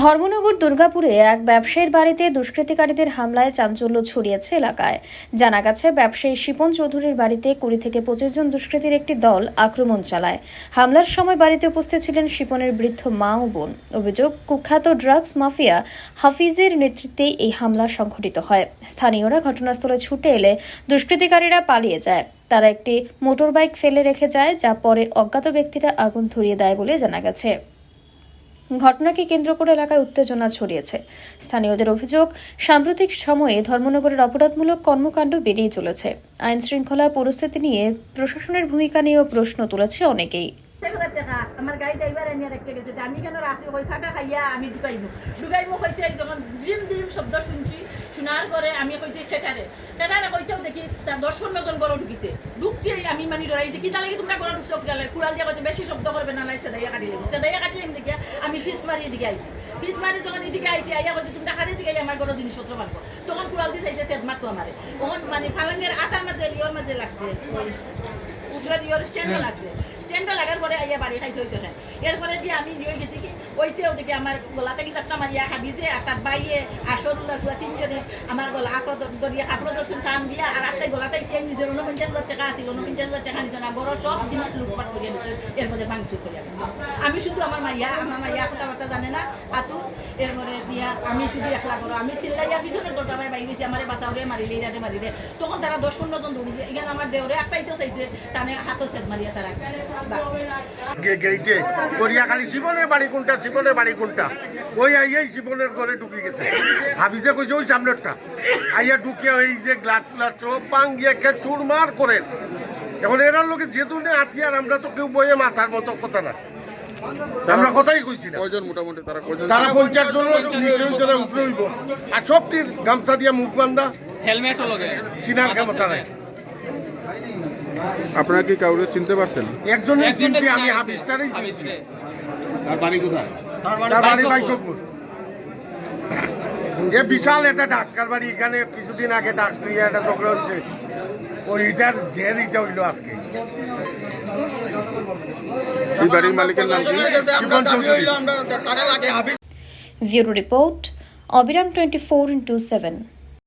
ধর্মনগর দুর্গাপুরে এক ব্যবসায়ীর বাড়িতে দুষ্কৃতিকারীদের হামলায় চাঞ্চল্য ছড়িয়েছে এলাকায়। জানা গেছে, ব্যবসায়ী শিপন চৌধুরীর বাড়িতে কুড়ি থেকে পঁচিশ জন দুষ্কৃতীর একটি দল আক্রমণ চালায়। হামলার সময় বাড়িতে উপস্থিত ছিলেন শিপনের বৃদ্ধ মা ও বোন। অভিযোগ, কুখ্যাত ড্রাগস মাফিয়া হাফিজের নেতৃত্বে এই হামলা সংঘটিত হয়। স্থানীয়রা ঘটনাস্থলে ছুটে এলে দুষ্কৃতিকারীরা পালিয়ে যায়। তারা একটি মোটরবাইক ফেলে রেখে যায়, যা পরে অজ্ঞাত ব্যক্তিরা আগুন ধরিয়ে দেয় বলে জানা গেছে। ঘটনাকে কেন্দ্র করে এলাকায় উত্তেজনা ছড়িয়েছে। স্থানীয়দের অভিযোগ, সাম্প্রতিক সময়ে ধর্মনগরের অপরাধমূলক কর্মকাণ্ড বেড়েই চলেছে। আইন শৃঙ্খলা পরিস্থিতি নিয়ে প্রশাসনের ভূমিকা নিয়েও প্রশ্ন তুলেছে অনেকেই। আমার গাড়ি রেখে আমি কেন পয়সাটা খাইয়া আমি ডিম শব্দ শুনছি। শোনার পরে আমি দেখি ঢুকিছে। কি তাহলে তোমরা গরু ঢুকছো? কুড়াল দিয়ে বেশি শব্দ করবে না কাটি লেগে দেখে আমি ফিস মারি এদিকে আইছি। ফিস মারি যখন এদিকে আইছি আইয়া কইছে তোমরা খালি দিকে আমার গরু জিনিসপত্র পাবো তখন কুড়াল দিয়ে চাইছে সেদ মারতো আমারে। তখন মানে ফালাঙ্গের আটার মাঝে ইয়র মাঝে লাগছে। ওই উজরার ইয়র স্ট্যান্ডও লাগছে। স্ট্যান্ডও লাগার পরে আইয়া বাড়ি খাইছে ওইটা খাই এরপরে দিয়ে আমি নিয়ে গেছি কি ওইতেও দেখি আমার গলা থেকে চাপটা মারিয়া খাবি যে আর তার বাইয়ে আসর উল্লার পুরা তিনজনে আমার গলা আকত দরিয়া কাপড় দর্শন টান দিয়া আর আত্মাই গলাতে চেন নিজের উনপঞ্চাশ হাজার টাকা আছিল উনপঞ্চাশ হাজার টাকা নিছে না বড় সব জিনিস লুটপাট করিয়া দিছে। এর মধ্যে ভাঙচুর করিয়া দিছে। আমি শুধু আমার মাইয়া আমার মাইয়া কথাবার্তা জানে না। আতু, এর মধ্যে দিয়া আমি শুধু একলা করো আমি চিল্লাইয়া পিছনে দরজা পাই বাইরে গেছি, আমার বাঁচাওরে মারিলে, ইরারে মারিলে। তখন তারা দশ পনেরো জন দৌড়িছে। এখানে আমার দেওরে একটাইতে চাইছে টানে হাতও সেদ মারিয়া তারা। আমরা তো কেউ বইয়ে মাথার মতো কথা না। আমরা কথাই কইছি না। কয়জন মোটামুটি? তারা কয়জন? তারা পঞ্চাশ তারা উপরে হইব। আর সবটির গামছা দিয়া মুখ বান্ধা হেলমেটও লগে। নাই আপনারা কি কাউকে চিনতে পারছেন? একজনের চিনছি আমি হাবিস্টারেই চিনছি। তার বাড়ি কোথায়? তার বাড়ি বাইকপুর। এ বিশাল একটা ডাক্তার বাড়ি এখানে কিছুদিন আগে নিয়ে একটা ঝগড়া হচ্ছে। ওইটার জের ইটা হইল আজকে। এই বাড়ির মালিকের নাম কি? শিবন চৌধুরী। ব্যুরো রিপোর্ট অবিরাম টোয়েন্টি ফোর ইন্টু সেভেন।